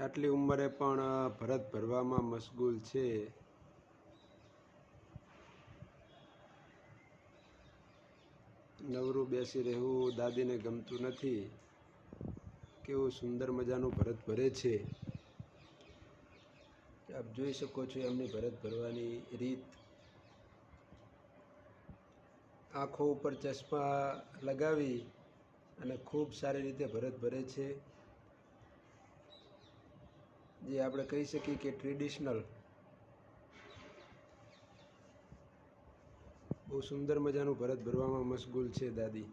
આટલી ઉંમરે પણ ભરત ભરવામાં મશગુલ છે. નવરું બેસી રહેવું દાદીને ગમતું નથી. કેવું સુંદર મજાનું ભરત ભરે છે. આપ જોઈ શકો છો એમની ભરત ભરવાની રીત. આંખો ઉપર ચશ્મા લગાવી અને ખૂબ સારી રીતે ભરત ભરે છે. જે આપણે કહી શકીએ કે ટ્રેડિશનલ બહુ સુંદર મજાનું ભરત ભરવામાં મશગુલ છે દાદી.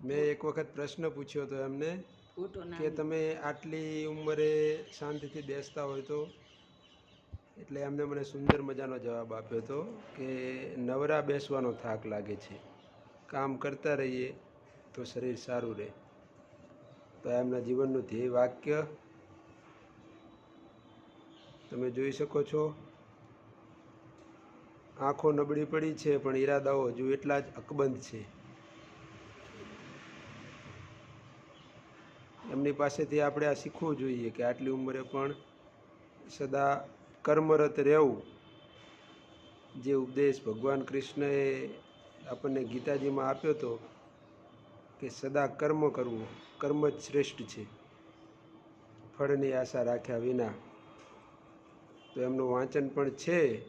મેં એક વખત પ્રશ્ન પૂછ્યો હતો એમને કે તમે આટલી ઉંમરે શાંતિથી બેસતા હોય તો? એટલે એમને મને સુંદર મજાનો જવાબ આપ્યો હતો કે નવરા બેસવાનો થાક લાગે છે. કામ કરતા રહીએ. તો શરીર સારું રહે. તો એમના જીવનનું ધ્યેય વાક્ય તમે જોઈ શકો છો. આંખો નબળી પડી છે, પણ ઈરાદાઓ હજુ એટલા જ અકબંધ છે. એમની પાસેથી આપણે આ શીખવું જોઈએ કે આટલી ઉંમરે પણ સદા કર્મરત રહેવું જે ઉપદેશ ભગવાન કૃષ્ણએ આપણને ગીતાજીમાં આપ્યો હતો કે સદા કર્મ કરવું, કર્મ જ શ્રેષ્ઠ છે. ફળની આશા રાખ્યા વિના તો એમનું વાંચન પણ છે.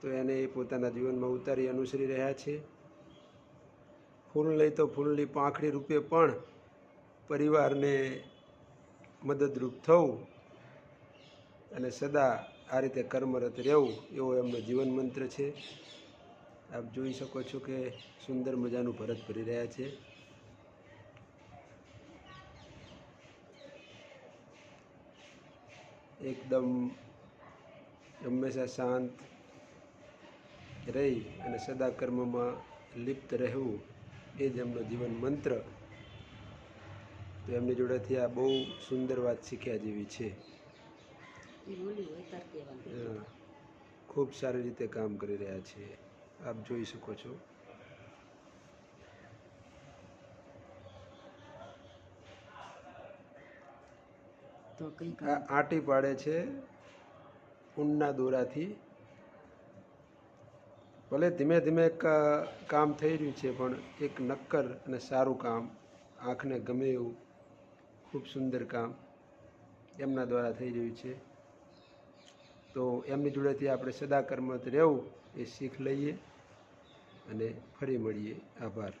તો એને એ પોતાના જીવનમાં ઉતારી અનુસરી રહ્યા છે. ફૂલ લઈ તો ફૂલની પાંખડી રૂપે પણ પરિવારને મદદરૂપ થવું અને સદા આ રીતે કર્મરત રહેવું, એવો એમનો જીવન મંત્ર છે. આપ જોઈ શકો છો કે સુંદર મજાનું ભરત ભરી રહ્યા છે. એકદમ હંમેશા શાંત રહી અને સદા કર્મમાં લિપ્ત રહેવું એ જ એમનો જીવન મંત્ર. તો એમની જોડેથી આ બહુ સુંદર વાત શીખ્યા જેવી છે. ખૂબ સારી રીતે કામ કરી રહ્યા છે. આપ જોઈ શકો છો. તો કઈ આંટી પાડે છે ઊનના દોરાથી. ભલે ધીમે ધીમે કામ થઈ રહ્યું છે પણ એક નક્કર અને સારું કામ આંખને ગમે એવું ખૂબ સુંદર કામ એમના દ્વારા થઈ રહ્યું છે. તો એમની જોડેથી આપણે સદા કર્મત રહેવું એ શીખ લઈએ અને ફરી મળીએ. આભાર.